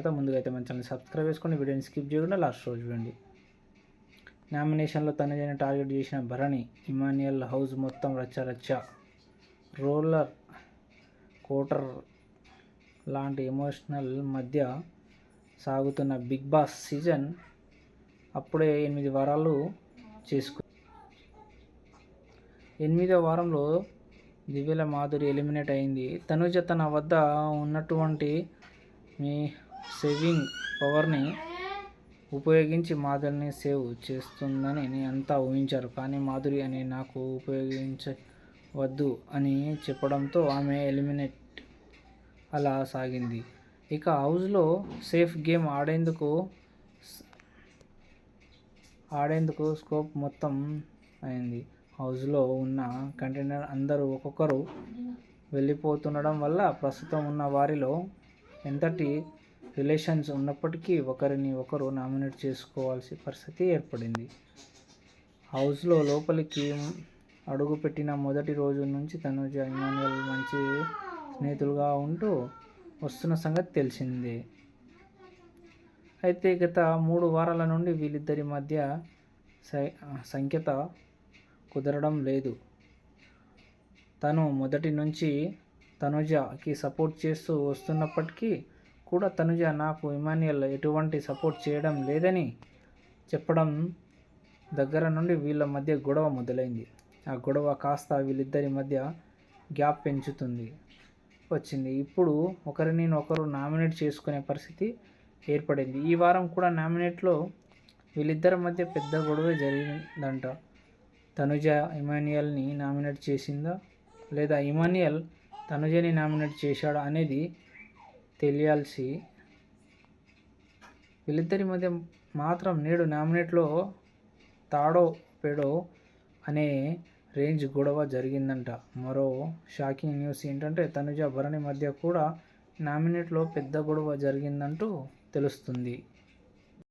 వార్త ముందుగా అయితే మన ఛానల్ సబ్స్క్రైబ్ చేసుకొని వీడియోని స్కిప్ చేయకుండా లాస్ట్ రోజు చూడండి. నామినేషన్లో తనదైన టార్గెట్ చేసిన భరణి ఇమానియల్ హౌస్ మొత్తం రచ్చ రచ్చ. రోలర్ కోటర్ లాంటి ఎమోషనల్ మధ్య సాగుతున్న బిగ్ బాస్ సీజన్ అప్పుడే ఎనిమిది వారాలు చేసుకు ఎనిమిదో వారంలో దివ్యల మాధురి ఎలిమినేట్ అయింది. తనుజ తన వద్ద ఉన్నటువంటి మీ సేవింగ్ పవర్ని ఉపయోగించి మాధురిని సేవ్ చేస్తుందని అంతా ఊహించారు. కానీ మాధురి అని నాకు ఉపయోగించవద్దు అని చెప్పడంతో ఆమె ఎలిమినేట్ అలా సాగింది. ఇక హౌస్లో సేఫ్ గేమ్ ఆడేందుకు ఆడేందుకు స్కోప్ మొత్తం అయింది. హౌస్లో ఉన్న కంటైనర్ అందరూ ఒక్కొక్కరు వెళ్ళిపోతుండడం వల్ల ప్రస్తుతం ఉన్న వారిలో ఎంతటి రిలేషన్స్ ఉన్నప్పటికీ ఒకరిని ఒకరు నామినేట్ చేసుకోవాల్సిన పరిస్థితి ఏర్పడింది. హౌస్లో లోపలికి అడుగుపెట్టిన మొదటి రోజు నుంచి తనుజ ఇమాన్యుయల్ మంచి స్నేహితులుగా ఉంటూ వస్తున్న సంగతి తెలిసిందే. అయితే గత మూడు వారాల నుండి వీళ్ళిద్దరి మధ్య సై- సంఖ్యత కుదరడం లేదు. తను మొదటి నుంచి తనుజకి సపోర్ట్ చేస్తూ వస్తున్నప్పటికీ కూడా తనుజ నాకు ఇమాన్యుల్ ఎటువంటి సపోర్ట్ చేయడం లేదని చెప్పడం దగ్గర నుండి వీళ్ళ మధ్య గొడవ మొదలైంది. ఆ గొడవ కాస్త వీళ్ళిద్దరి మధ్య గ్యాప్ పెంచుతుంది వచ్చింది. ఇప్పుడు ఒకరిని ఒకరు నామినేట్ చేసుకునే పరిస్థితి ఏర్పడింది. ఈ వారం కూడా నామినేట్లో వీళ్ళిద్దరి మధ్య పెద్ద గొడవ జరిగిందంట. తనుజ ఇమాన్యుయల్ని నామినేట్ చేసిందా లేదా ఇమాన్యుయల్ తనుజని నామినేట్ చేశాడా అనేది తెలియాల్సి వీళ్ళిద్దరి మధ్య మాత్రం నేడు నామినేట్లో తాడో పెడో అనే రేంజ్ గొడవ జరిగిందంట. మరో షాకింగ్ న్యూస్ ఏంటంటే తనుజ భరణి మధ్య కూడా నామినేట్లో పెద్ద గొడవ జరిగిందంటూ తెలుస్తుంది.